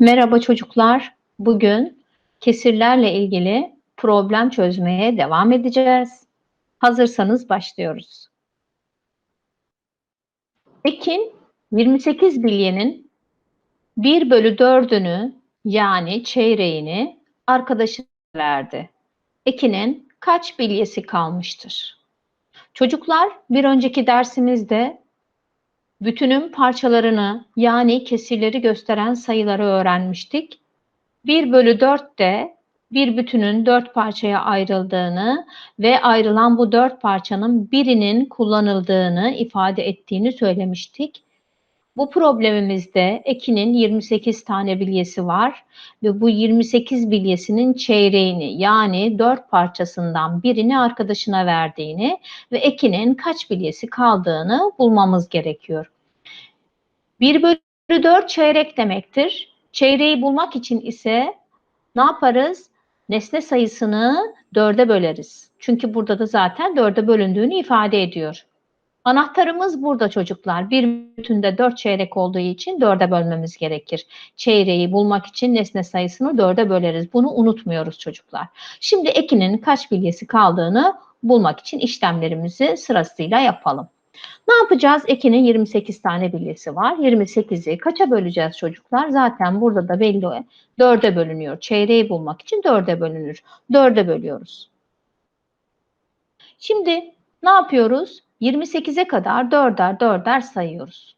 Merhaba çocuklar. Bugün kesirlerle ilgili problem çözmeye devam edeceğiz. Hazırsanız başlıyoruz. Ekin 28 bilyenin 1 bölü 4'ünü yani çeyreğini arkadaşına verdi. Ekin'in kaç bilyesi kalmıştır? Çocuklar bir önceki dersimizde bütünün parçalarını yani kesirleri gösteren sayıları öğrenmiştik. 1 bölü 4 de bir bütünün dört parçaya ayrıldığını ve ayrılan bu dört parçanın birinin kullanıldığını ifade ettiğini söylemiştik. Bu problemimizde Ekin'in 28 tane bilyesi var ve bu 28 bilyesinin çeyreğini yani 4 parçasından birini arkadaşına verdiğini ve Ekin'in kaç bilyesi kaldığını bulmamız gerekiyor. 1 bölü 4 çeyrek demektir. Çeyreği bulmak için ise ne yaparız? Nesne sayısını 4'e böleriz. Çünkü burada da zaten 4'e bölündüğünü ifade ediyor. Anahtarımız burada çocuklar. Bir bütünde 4 çeyrek olduğu için 4'e bölmemiz gerekir. Çeyreği bulmak için nesne sayısını 4'e böleriz. Bunu unutmuyoruz çocuklar. Şimdi ekinin kaç bilyesi kaldığını bulmak için işlemlerimizi sırasıyla yapalım. Ne yapacağız? Ekinin 28 tane bilyesi var. 28'i kaça böleceğiz çocuklar? Zaten burada da belli 4'e bölünüyor. Çeyreği bulmak için 4'e bölünür. 4'e bölüyoruz. Şimdi ne yapıyoruz? 28'e kadar 4'er 4'er sayıyoruz.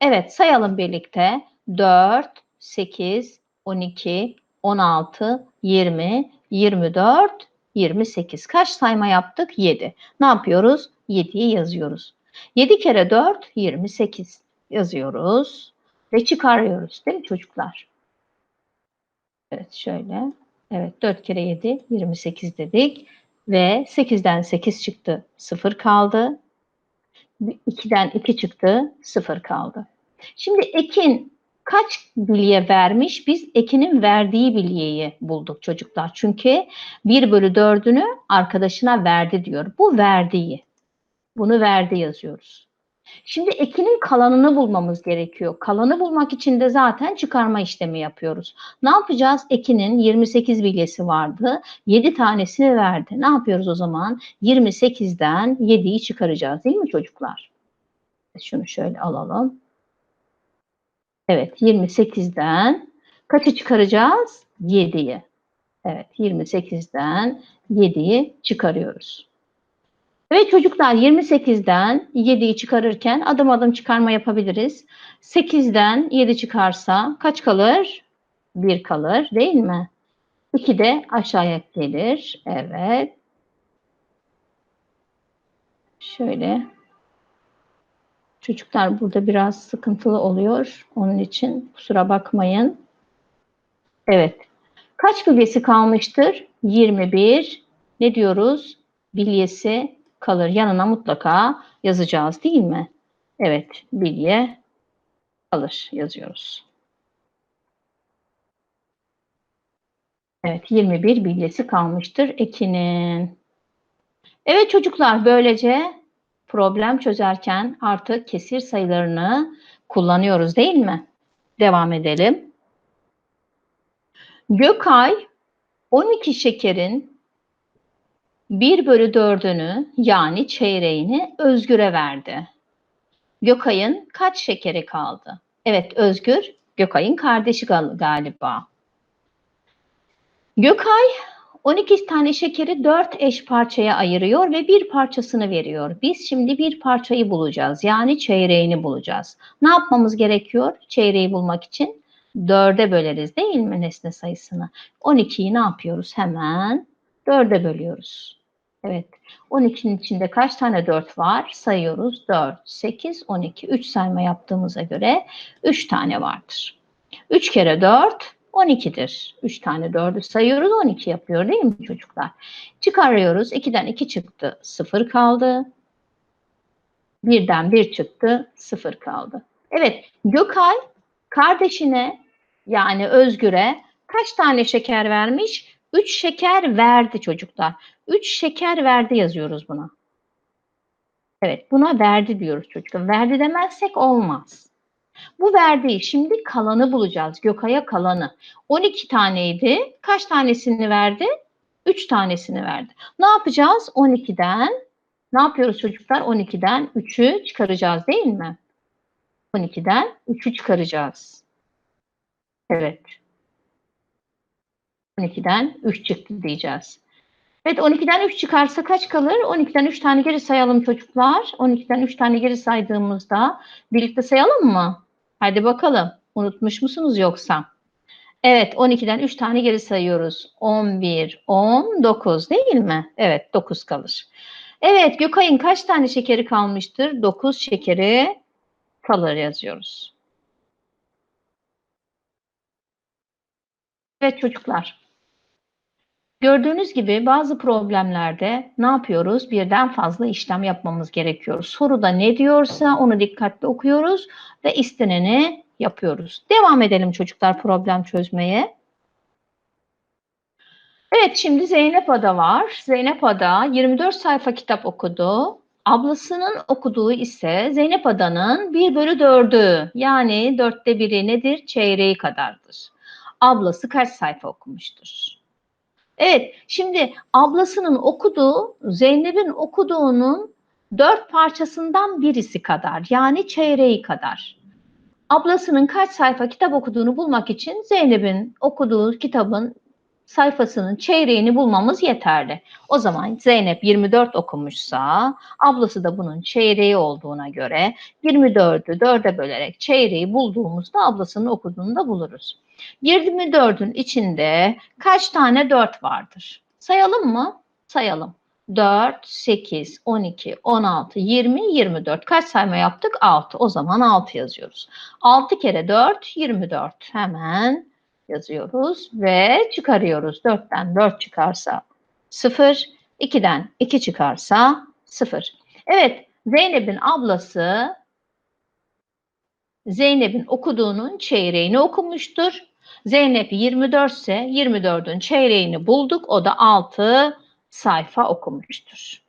Evet sayalım birlikte. 4, 8, 12, 16, 20, 24, 28. Kaç sayma yaptık? 7. Ne yapıyoruz? 7'yi yazıyoruz. 7 kere 4, 28 yazıyoruz ve çıkarıyoruz değil mi çocuklar? Evet şöyle. Evet 4 kere 7, 28 dedik ve 8'den 8 çıktı, 0 kaldı. 2'den 2 çıktı, 0 kaldı. Şimdi Ekin kaç bilye vermiş? Biz Ekin'in verdiği bilyeyi bulduk çocuklar. Çünkü 1 bölü 4'ünü arkadaşına verdi diyor. Bu verdiği. Bunu verdi yazıyoruz. Şimdi ekinin kalanını bulmamız gerekiyor. Kalanı bulmak için de zaten çıkarma işlemi yapıyoruz. Ne yapacağız? Ekinin 28 bilyesi vardı. 7 tanesini verdi. Ne yapıyoruz o zaman? 28'den 7'yi çıkaracağız değil mi çocuklar? Şunu şöyle alalım. Evet 28'den kaçı çıkaracağız? 7'yi. Evet 28'den 7'yi çıkarıyoruz. Evet çocuklar 28'den 7'yi çıkarırken adım adım çıkarma yapabiliriz. 8'den 7 çıkarsa kaç kalır? 1 kalır değil mi? 2 de aşağıya gelir. Evet. Şöyle. Çocuklar burada biraz sıkıntılı oluyor. Onun için kusura bakmayın. Evet. Kaç bilyesi kalmıştır? 21. Ne diyoruz? Bilyesi kalır. Yanına mutlaka yazacağız değil mi? Evet, bilye kalır yazıyoruz. Evet, 21 bilyesi kalmıştır Ekin'in. Evet çocuklar, böylece problem çözerken artık kesir sayılarını kullanıyoruz değil mi? Devam edelim. Gökay 12 şekerin 1 bölü 4'ünü yani çeyreğini Özgür'e verdi. Gökay'ın kaç şekeri kaldı? Evet Özgür, Gökay'ın kardeşi galiba. Gökay 12 tane şekeri 4 eş parçaya ayırıyor ve bir parçasını veriyor. Biz şimdi bir parçayı bulacağız. Yani çeyreğini bulacağız. Ne yapmamız gerekiyor çeyreği bulmak için? 4'e böleriz değil mi nesne sayısını? 12'yi ne yapıyoruz? Hemen 4'e bölüyoruz. Evet. 12'nin içinde kaç tane 4 var? Sayıyoruz. 4, 8, 12. 3 sayma yaptığımıza göre 3 tane vardır. 3 kere 4 12'dir. 3 tane 4'ü sayıyoruz 12 yapıyor değil mi çocuklar? Çıkarıyoruz. 2'den 2 çıktı. 0 kaldı. 1'den 1 çıktı. 0 kaldı. Evet Gökay kardeşine yani Özgür'e kaç tane şeker vermiş? 3 şeker verdi çocuklar. 3 şeker verdi yazıyoruz buna. Evet buna verdi diyoruz çocuklar. Verdi demezsek olmaz. Bu verdiği şimdi kalanı bulacağız. Gökay'a kalanı. 12 taneydi. Kaç tanesini verdi? 3 tanesini verdi. Ne yapacağız? 12'den ne yapıyoruz çocuklar? 12'den 3'ü çıkaracağız değil mi? 12'den 3'ü çıkaracağız. Evet. 12'den 3 çıktı diyeceğiz. Evet 12'den 3 çıkarsa kaç kalır? 12'den 3 tane geri sayalım çocuklar. 12'den 3 tane geri saydığımızda birlikte sayalım mı? Hadi bakalım. Unutmuş musunuz yoksa? Evet 12'den 3 tane geri sayıyoruz. 11, 10, 9 değil mi? Evet 9 kalır. Evet Gökay'ın kaç tane şekeri kalmıştır? 9 şekeri kalır yazıyoruz. Evet çocuklar. Gördüğünüz gibi bazı problemlerde ne yapıyoruz? Birden fazla işlem yapmamız gerekiyor. Soruda ne diyorsa onu dikkatli okuyoruz ve isteneni yapıyoruz. Devam edelim çocuklar problem çözmeye. Evet şimdi Zeynep Ada var. Zeynep Ada 24 sayfa kitap okudu. Ablasının okuduğu ise Zeynep Ada'nın 1 bölü 4'ü yani dörtte biri nedir? Çeyreği kadardır. Ablası kaç sayfa okumuştur? Evet, şimdi ablasının okuduğu, Zeynep'in okuduğunun dört parçasından birisi kadar, yani çeyreği kadar. Ablasının kaç sayfa kitap okuduğunu bulmak için Zeynep'in okuduğu kitabın sayfasının çeyreğini bulmamız yeterli. O zaman Zeynep 24 okumuşsa ablası da bunun çeyreği olduğuna göre 24'ü 4'e bölerek çeyreği bulduğumuzda ablasının okuduğunu da buluruz. 24'ün içinde kaç tane 4 vardır? Sayalım mı? Sayalım. 4, 8, 12, 16, 20, 24. Kaç sayma yaptık? 6. O zaman 6 yazıyoruz. 6 kere 4, 24. Hemen yazıyoruz ve çıkarıyoruz. 4'ten 4 çıkarsa 0, 2'den 2 çıkarsa 0. Evet, Zeynep'in ablası Zeynep'in okuduğunun çeyreğini okumuştur. Zeynep 24 ise 24'ün çeyreğini bulduk. O da 6 sayfa okumuştur.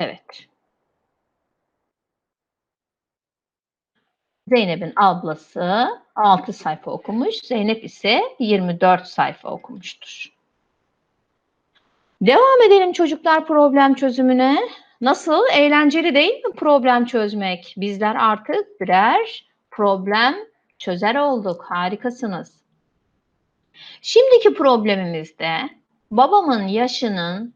Evet. Zeynep'in ablası 6 sayfa okumuş. Zeynep ise 24 sayfa okumuştur. Devam edelim çocuklar problem çözümüne. Nasıl? Eğlenceli değil mi problem çözmek? Bizler artık birer problem çözer olduk. Harikasınız. Şimdiki problemimizde babamın yaşının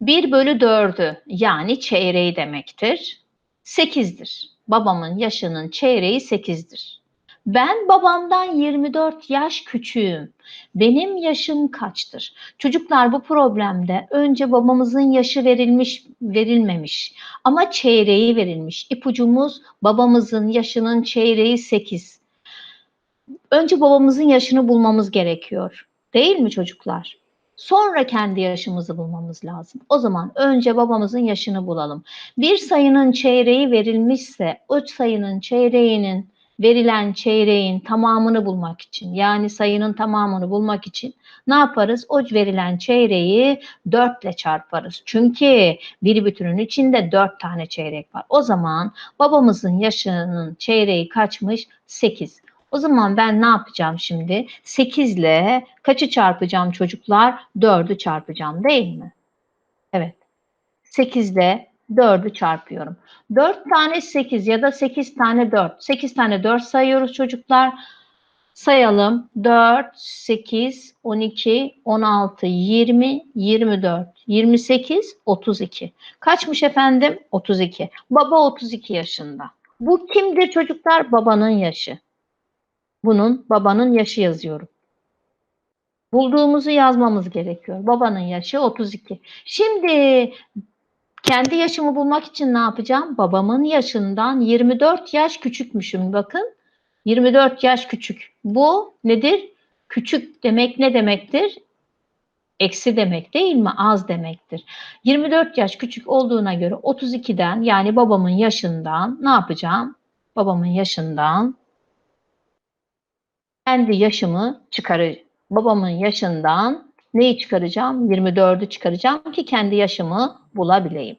1 bölü 4'ü yani çeyreği demektir. 8'dir. Babamın yaşının çeyreği 8'dir. Ben babamdan 24 yaş küçüğüm. Benim yaşım kaçtır? Çocuklar bu problemde önce babamızın yaşı verilmiş, verilmemiş ama çeyreği verilmiş. İpucumuz babamızın yaşının çeyreği 8. Önce babamızın yaşını bulmamız gerekiyor. Değil mi çocuklar? Sonra kendi yaşımızı bulmamız lazım. O zaman önce babamızın yaşını bulalım. Bir sayının çeyreği verilmişse o sayının çeyreğinin verilen çeyreğin tamamını bulmak için yani sayının tamamını bulmak için ne yaparız? O verilen çeyreği 4 ile çarparız. Çünkü bir bütünün içinde 4 tane çeyrek var. O zaman babamızın yaşının çeyreği kaçmış? 8. O zaman ben ne yapacağım şimdi? 8 ile kaçı çarpacağım çocuklar? 4'ü çarpacağım değil mi? Evet. 8 ile 4'ü çarpıyorum. 4 tane 8 ya da 8 tane 4. 8 tane 4 sayıyoruz çocuklar. Sayalım. 4, 8, 12, 16, 20, 24, 28, 32. Kaçmış efendim? 32. Baba 32 yaşında. Bu kimdir çocuklar? Babanın yaşı. Bunun babanın yaşı yazıyorum. Bulduğumuzu yazmamız gerekiyor. Babanın yaşı 32. Şimdi kendi yaşımı bulmak için ne yapacağım? Babamın yaşından 24 yaş küçükmüşüm. Bakın 24 yaş küçük. Bu nedir? Küçük demek ne demektir? Eksi demek değil mi? Az demektir. 24 yaş küçük olduğuna göre 32'den yani babamın yaşından ne yapacağım? Babamın yaşından kendi yaşımı çıkarır. Babamın yaşından neyi çıkaracağım? 24'ü çıkaracağım ki kendi yaşımı bulabileyim.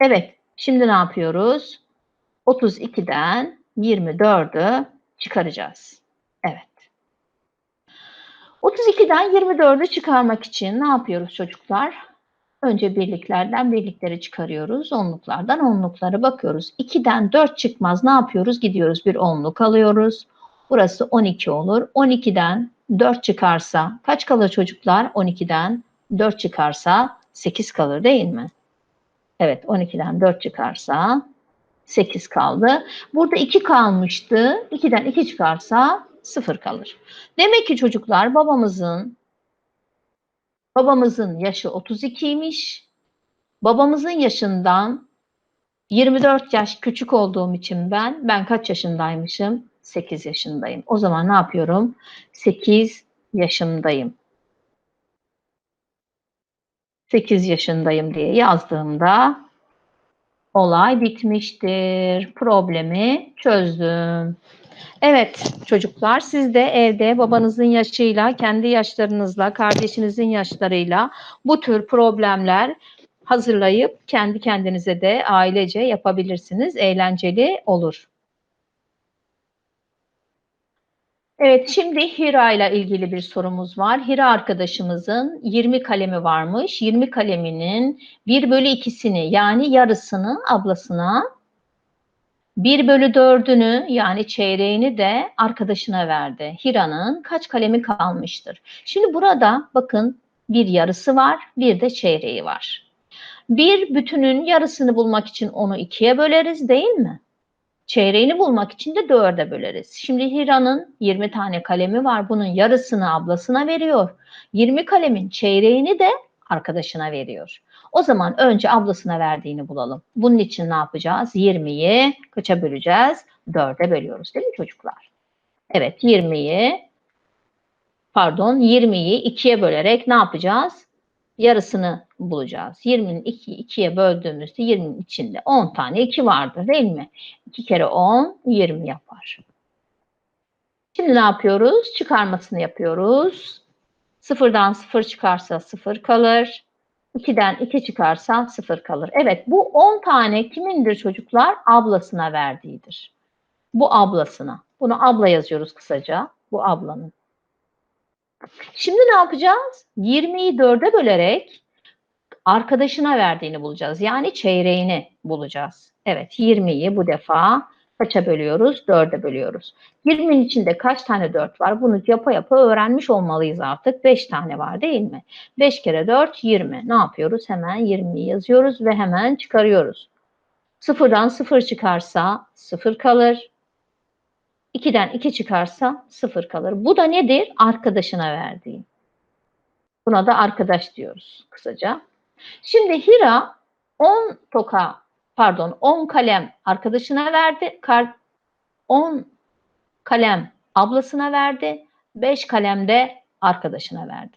Evet, şimdi ne yapıyoruz? 32'den 24'ü çıkaracağız. Evet. 32'den 24'ü çıkarmak için ne yapıyoruz çocuklar? Önce birliklerden birlikleri çıkarıyoruz. Onluklardan onlukları bakıyoruz. 2'den 4 çıkmaz. Ne yapıyoruz? Gidiyoruz bir onluk alıyoruz. Burası 12 olur. 12'den 4 çıkarsa kaç kalır çocuklar? 12'den 4 çıkarsa 8 kalır değil mi? Evet 12'den 4 çıkarsa 8 kaldı. Burada 2 kalmıştı. 2'den 2 çıkarsa 0 kalır. Demek ki çocuklar babamızın babamızın yaşı 32'ymiş. Babamızın yaşından 24 yaş küçük olduğum için ben ben kaç yaşındaymışım? 8 yaşındayım. O zaman ne yapıyorum? 8 yaşındayım. 8 yaşındayım diye yazdığımda olay bitmiştir. Problemi çözdüm. Evet çocuklar siz de evde babanızın yaşıyla, kendi yaşlarınızla, kardeşinizin yaşlarıyla bu tür problemler hazırlayıp kendi kendinize de ailece yapabilirsiniz. Eğlenceli olur. Evet, şimdi Hira ile ilgili bir sorumuz var. Hira arkadaşımızın 20 kalemi varmış. 20 kaleminin 1 bölü 2'sini yani yarısını ablasına, 1 bölü 4'ünü yani çeyreğini de arkadaşına verdi. Hira'nın kaç kalemi kalmıştır? Şimdi burada bakın bir yarısı var, bir de çeyreği var. Bir bütünün yarısını bulmak için onu ikiye böleriz değil mi? Çeyreğini bulmak için de dörde böleriz. Şimdi Hira'nın 20 tane kalemi var. Bunun yarısını ablasına veriyor. 20 kalemin çeyreğini de arkadaşına veriyor. O zaman önce ablasına verdiğini bulalım. Bunun için ne yapacağız? 20'yi kaça böleceğiz? 4'e bölüyoruz değil mi çocuklar? Evet 20'yi pardon 20'yi 2'ye bölerek ne yapacağız? Yarısını bulacağız. 20'nin 2'yi 2'ye böldüğümüzde 20'nin içinde 10 tane 2 vardır değil mi? 2 kere 10 20 yapar. Şimdi ne yapıyoruz? Çıkarmasını yapıyoruz. Sıfırdan 0 çıkarsa 0 kalır. 2'den 2 çıkarsa 0 kalır. Evet bu 10 tane kimindir çocuklar? Ablasına verdiğidir. Bu ablasına. Bunu abla yazıyoruz kısaca. Bu ablanın. Şimdi ne yapacağız? 20'yi 4'e bölerek arkadaşına verdiğini bulacağız. Yani çeyreğini bulacağız. Evet 20'yi bu defa kaça bölüyoruz? 4'e bölüyoruz. 20'nin içinde kaç tane 4 var? Bunu yapa yapa öğrenmiş olmalıyız artık. 5 tane var değil mi? 5 kere 4 20. Ne yapıyoruz? Hemen 20'yi yazıyoruz ve hemen çıkarıyoruz. Sıfırdan 0 çıkarsa 0 kalır. 2'den 2 çıkarsa 0 kalır. Bu da nedir? Arkadaşına verdiği. Buna da arkadaş diyoruz kısaca. Şimdi Hira 10 toka pardon 10 kalem arkadaşına verdi. 10 kalem ablasına verdi. 5 kalem de arkadaşına verdi.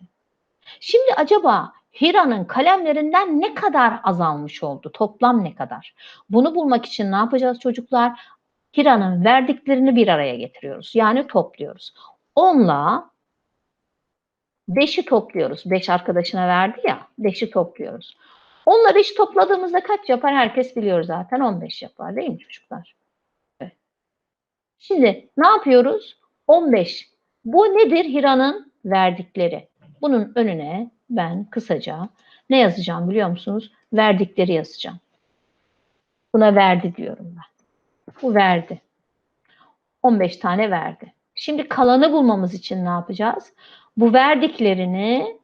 Şimdi acaba Hira'nın kalemlerinden ne kadar azalmış oldu? Toplam ne kadar? Bunu bulmak için ne yapacağız çocuklar? Hira'nın verdiklerini bir araya getiriyoruz. Yani topluyoruz. 10'la 5'i topluyoruz. 5 arkadaşına verdi ya. 5'i topluyoruz. Onunla 5'i topladığımızda kaç yapar? Herkes biliyor zaten. 15 yapar değil mi çocuklar? Şimdi ne yapıyoruz? 15. Bu nedir Hira'nın verdikleri? Bunun önüne ben kısaca ne yazacağım biliyor musunuz? Verdikleri yazacağım. Buna verdi diyorum ben. Bu verdi. 15 tane verdi. Şimdi kalanı bulmamız için ne yapacağız? Bu verdiklerini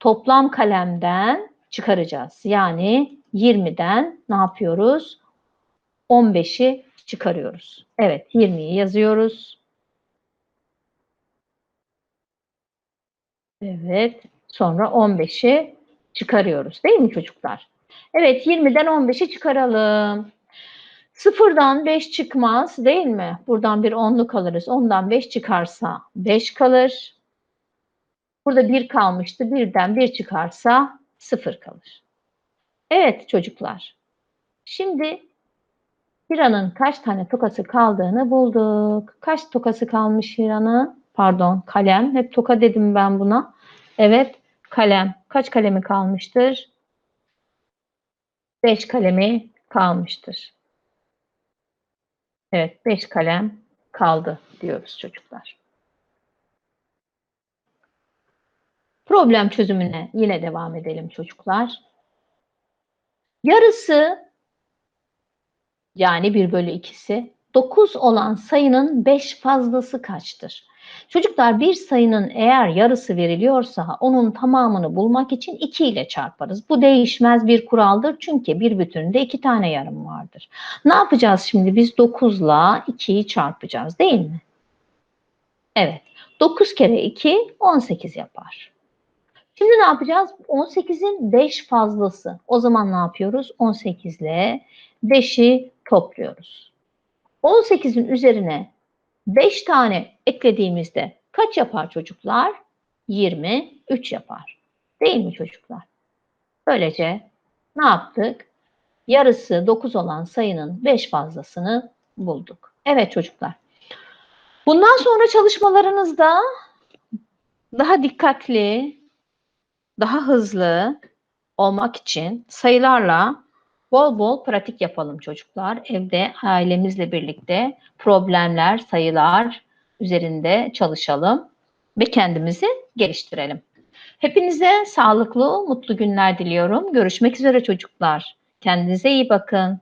toplam kalemden çıkaracağız. Yani 20'den ne yapıyoruz? 15'i çıkarıyoruz. Evet 20'yi yazıyoruz. Evet sonra 15'i çıkarıyoruz değil mi çocuklar? Evet 20'den 15'i çıkaralım. Sıfırdan 5 çıkmaz değil mi? Buradan bir onluk alırız. Ondan 5 çıkarsa 5 kalır. Burada 1 kalmıştı. Birden 1 çıkarsa 0 kalır. Evet çocuklar. Şimdi Hira'nın kaç tane tokası kaldığını bulduk. Kaç tokası kalmış Hira'nın? Pardon kalem. Hep toka dedim ben buna. Evet kalem. Kaç kalemi kalmıştır? 5 kalemi kalmıştır. Evet 5 kalem kaldı diyoruz çocuklar. Problem çözümüne yine devam edelim çocuklar. Yarısı yani 1 bölü 2'si 9 olan sayının 5 fazlası kaçtır? Çocuklar bir sayının eğer yarısı veriliyorsa onun tamamını bulmak için 2 ile çarparız. Bu değişmez bir kuraldır çünkü bir bütünde 2 tane yarım vardır. Ne yapacağız şimdi? Biz 9 ile 2'yi çarpacağız değil mi? Evet. 9 kere 2 18 yapar. Şimdi ne yapacağız? 18'in 5 fazlası. O zaman ne yapıyoruz? 18 ile 5'i topluyoruz. 18'in üzerine 5 tane eklediğimizde kaç yapar çocuklar? 23 yapar. Değil mi çocuklar? Böylece ne yaptık? Yarısı 9 olan sayının 5 fazlasını bulduk. Evet çocuklar. Bundan sonra çalışmalarınızda daha dikkatli, daha hızlı olmak için sayılarla bol bol pratik yapalım çocuklar. Evde ailemizle birlikte problemler, sayılar üzerinde çalışalım ve kendimizi geliştirelim. Hepinize sağlıklı, mutlu günler diliyorum. Görüşmek üzere çocuklar. Kendinize iyi bakın.